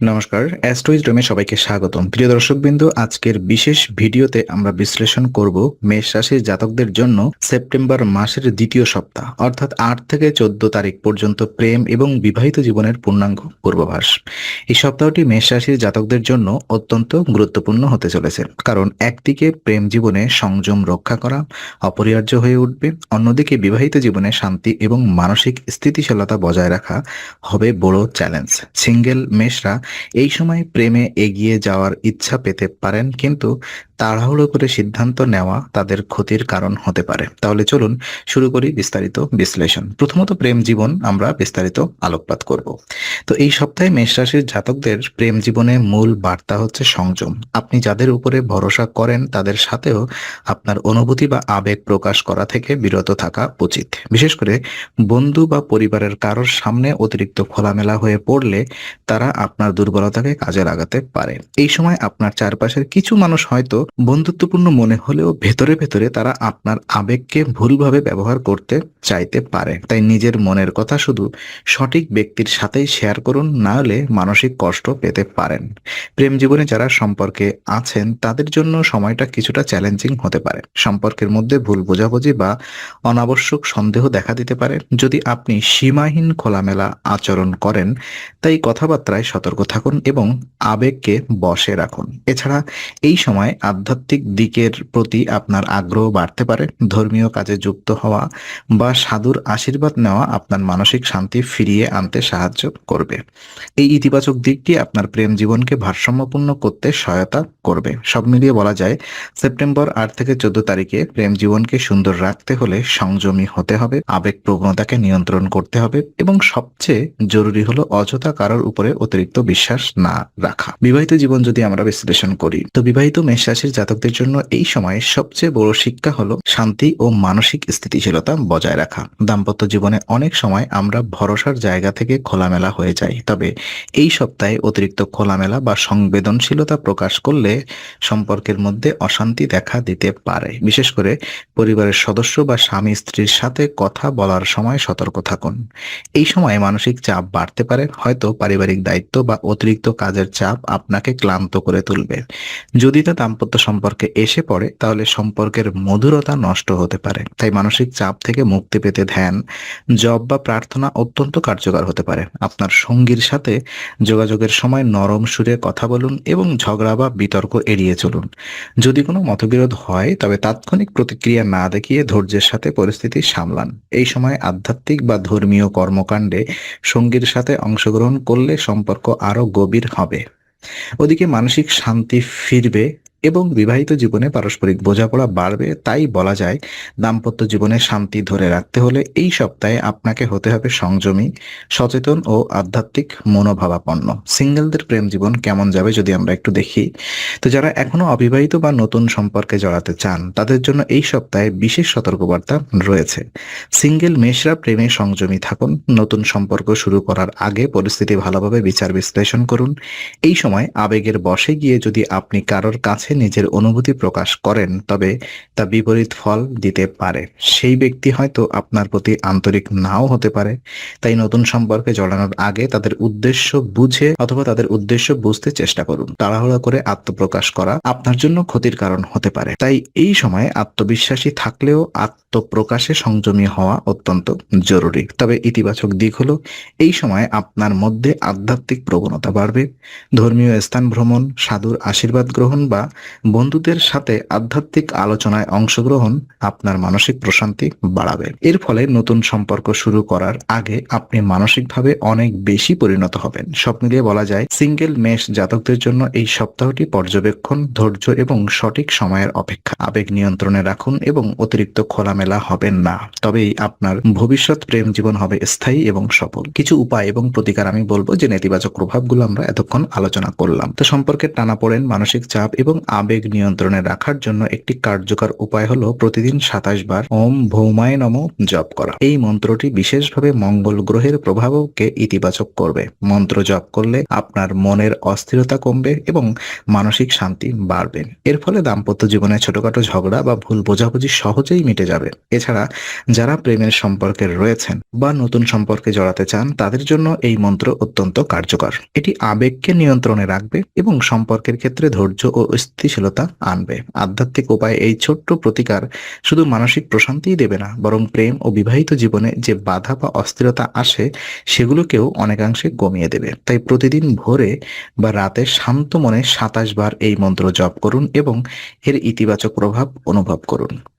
নমস্কার অ্যাস্ট্রোইজ রুমে সবাইকে স্বাগতম। প্রিয় দর্শকবৃন্দ, আজকের বিশেষ ভিডিওতে আমরা বিশ্লেষণ করব মেষ রাশির জাতকদের জন্য সেপ্টেম্বর মাসের দ্বিতীয় সপ্তাহ, অর্থাৎ আট থেকে চোদ্দ তারিখ পর্যন্ত প্রেম এবং বিবাহিত জীবনের পূর্ণাঙ্গ পূর্বাভাস। এই সপ্তাহটি মেষ রাশির জাতকদের জন্য অত্যন্ত গুরুত্বপূর্ণ হতে চলেছে, কারণ একদিকে প্রেম জীবনে সংযম রক্ষা করা অপরিহার্য হয়ে উঠবে, অন্যদিকে বিবাহিত জীবনে শান্তি এবং মানসিক স্থিতিশীলতা বজায় রাখা হবে বড় চ্যালেঞ্জ। সিঙ্গেল মেষরা এই সময় প্রেমে এগিয়ে যাওয়ার ইচ্ছা পেতে পারেন কিন্তু তাড়াহুড়ো করে সিদ্ধান্ত নেওয়া তাদের ক্ষতির কারণ হতে পারে। তাহলে চলুন শুরু করি বিস্তারিত বিশ্লেষণ। প্রথমত প্রেম জীবন আমরা বিস্তারিত আলোকপাত করব। তো এই সপ্তাহে মেষ রাশির জাতকদের প্রেম জীবনে মূল বার্তা হচ্ছে সংযম। আপনি যাদের উপরে ভরসা করেন, তাদের সাথেও আপনার অনুভূতি বা আবেগ প্রকাশ করা থেকে বিরত থাকা উচিত। বিশেষ করে বন্ধু বা পরিবারের কারোর সামনে অতিরিক্ত খোলামেলা হয়ে পড়লে তারা আপনার দুর্বলতাকে কাজে লাগাতে পারে। এই সময় আপনার চারপাশের কিছু মানুষ হয়তো বন্ধুত্বপূর্ণ মনে হলেও ভেতরে ভেতরে তারা আপনার আবেগকে ভুলভাবে ব্যবহার করতে চাইতে পারে। তাই নিজের মনের কথা শুধু সঠিক ব্যক্তির সাথেই শেয়ার করুন, না হলে মানসিক কষ্ট পেতে পারেন। প্রেম জীবনে যারা সম্পর্কে আছেন, তাদের জন্য সময়টা কিছুটা চ্যালেঞ্জিং হতে পারে। সম্পর্কের মধ্যে ভুল বোঝাবুঝি বা অনাবশ্যক সন্দেহ দেখা দিতে পারে। যদি আপনি সীমাহীন খোলামেলা আচরণ করেন, তাই কথাবার্তায় সতর্ক থাকুন এবং আবেগকে বশে রাখুন। এছাড়া এই সময় আধ্যাত্মিক দিকের প্রতি আপনার আগ্রহ বাড়তে পারে, ধর্মীয় কাজে যুক্ত হওয়া বা সাধুর আশীর্বাদ নেওয়া আপনার মানসিক শান্তি ফিরিয়ে আনতে সাহায্য করবে। এই ইতিবাচক দিকটি আপনার প্রেম জীবনকে ভারসাম্যপূর্ণ করতে সহায়তা করবে। সব মিলিয়ে বলা যায়, সেপ্টেম্বর আট থেকে চোদ্দ তারিখে প্রেম জীবনকে সুন্দর রাখতে হলে সংযমী হতে হবে আবেগ প্রবণতাকে নিয়ন্ত্রণ করতে হবে এবং সবচেয়ে জরুরি হলো অযথা কারোর উপরে অতিরিক্ত বিশ্বাস না রাখা। বিবাহিত জীবন যদি আমরা বিশ্লেষণ করি, তো বিবাহিত মেষ রাশির জাতকদের জন্য এই সময়ে সবচেয়ে বড় শিক্ষা হলো শান্তি ও মানসিক স্থিতিশীলতা বজায় রাখা। দাম্পত্য জীবনে অনেক সময় আমরা ভরসার জায়গা থেকে খোলামেলা হয়ে যাই, তবে এই সপ্তাহে অতিরিক্ত খোলামেলা বা সংবেদনশীলতা প্রকাশ করলে সম্পর্কের মধ্যে অশান্তি দেখা দিতে পারে। বিশেষ করে পরিবারের সদস্য বা স্বামী স্ত্রীর সাথে কথা বলার সময় সতর্ক থাকুন। এই সময় মানসিক চাপ বাড়তে পারে, হয়তো পারিবারিক দায়িত্ব বা অতিরিক্ত কাজের চাপ আপনাকে ক্লান্ত করে তুলবে। যদি তা দাম্পত্য সম্পর্কে এসে পড়ে, তাহলে সম্পর্কের মধুরতা নষ্ট হতে পারে। তাই মানসিক চাপ থেকে মুক্তি পেতে ধ্যান জব বা প্রার্থনা অত্যন্ত কার্যকর হতে পারে। আপনার সঙ্গীর সাথে যোগাযোগের সময় নরম সুরে কথা বলুন এবং ঝগড়া বা বিতর্ক এড়িয়ে চলুন। যদি কোনো মতবিরোধ হয়, তবে তাৎক্ষণিক প্রতিক্রিয়া না দেখিয়ে ধৈর্যের সাথে পরিস্থিতি সামলান। এই সময় আধ্যাত্মিক বা ধর্মীয় কর্মকাণ্ডে সঙ্গীর সাথে অংশগ্রহণ করলে সম্পর্ক আরও গভীর হবে। ওদিকে মানসিক শান্তি ফিরবে এবং বিবাহিত জীবনে পারস্পরিক বোঝাপড়া বাড়বে, তাই বলা যায় দাম্পত্য জীবনে শান্তি ধরে রাখতে হলে এই সপ্তাহে আপনাকে হতে হবে সংযমী, সচেতন ও আধ্যাত্মিক মনোভাবাপন্ন। সিঙ্গেলদের প্রেম জীবন কেমন যাবে যদি আমরা একটু দেখি? তো যারা এখনও অবিবাহিত বা নতুন সম্পর্কে জড়াতে চান, তাদের জন্য এই সপ্তাহে বিশেষ সতর্কবার্তা রয়েছে। সিঙ্গেল মেষরা প্রেমে সংযমী থাকুন, নতুন সম্পর্ক শুরু করার আগে পরিস্থিতি ভালোভাবে বিচার বিশ্লেষণ করুন। এই সময় আবেগের বসে গিয়ে যদি আপনি কারোর কাছে নিজের অনুভূতি প্রকাশ করেন, তবে তা বিপরীত ফল দিতে পারে। সেই ব্যক্তি হয়তো আপনার প্রতি আন্তরিক নাও হতে পারে। তাই নতুন সম্পর্কে জড়ানোর আগে তাদের উদ্দেশ্য বুঝে অথবা তাদের উদ্দেশ্য বুঝতে চেষ্টা করুন। তাড়াহুড়া করে আত্মপ্রকাশ করা আপনার জন্য ক্ষতির কারণ হতে পারে। তাই এই সময় আত্মবিশ্বাসী থাকলেও আত্মপ্রকাশে সংযমী হওয়া অত্যন্ত জরুরি। তবে ইতিবাচক দিক হলো, এই সময় আপনার মধ্যে আধ্যাত্মিক প্রবণতা বাড়বে। ধর্মীয় স্থান ভ্রমণ, সাধুর আশীর্বাদ গ্রহণ বা বন্ধুদের সাথে আধ্যাত্মিক আলোচনায় অংশগ্রহণ আপনার মানসিক প্রশান্তি বাড়াবে। এর ফলে নতুন সম্পর্ক শুরু করার আগে আপনি মানসিকভাবে অনেক বেশি পরিণত হবেন। সব মিলিয়ে বলা যায়, সিঙ্গেল মেষ জাতকদের জন্য এই সপ্তাহটি পর্যবেক্ষণ, ধৈর্য এবং সঠিক সময়ের অপেক্ষা। আবেগ নিয়ন্ত্রণে রাখুন এবং অতিরিক্ত খোলামেলা হবেন না। তবেই আপনার ভবিষ্যৎ প্রেম জীবন হবে স্থায়ী এবং সফল। কিছু উপায় এবং প্রতিকার আমি বলব যে নেতিবাচক প্রভাবগুলো আমরা এতক্ষণ আলোচনা করলাম। তো সম্পর্কের টানাপোড়েন মানসিক চাপ এবং আবেগ নিয়ন্ত্রণে রাখার জন্য একটি কার্যকর উপায় হলো প্রতিদিন সাতাশ বার ওম ভৌমায় নম জপ করা। এই মন্ত্রটি বিশেষভাবে মঙ্গল গ্রহের প্রভাবকে ইতিবাচক করবে। মন্ত্র জপ করলে আপনার মনের অস্থিরতা কমবে এবং মানসিক শান্তি বাড়বে। এর ফলে দাম্পত্য জীবনে ছোটখাটো ঝগড়া বা ভুল বোঝাবুঝি সহজেই মিটে যাবে। এছাড়া যারা প্রেমের সম্পর্কে রয়েছেন বা নতুন সম্পর্কে জড়াতে চান, তাদের জন্য এই মন্ত্র অত্যন্ত কার্যকর। এটি আবেগকে নিয়ন্ত্রণে রাখবে এবং সম্পর্কের ক্ষেত্রে ধৈর্য ও স্থিতিশীলতা আনবে। আধ্যাত্মিক উপায়ে এই ছোট্ট প্রতিকার শুধু মানসিক প্রশান্তিই দেবে না, বরং প্রেম ও বিবাহিত জীবনে যে বাধা বা অস্থিরতা আসে, সেগুলোকেও অনেকাংশে কমিয়ে দেবে। তাই প্রতিদিন ভোরে বা রাতে শান্ত মনে সাতাশ বার এই মন্ত্র জপ করুন এবং এর ইতিবাচক প্রভাব অনুভব করুন।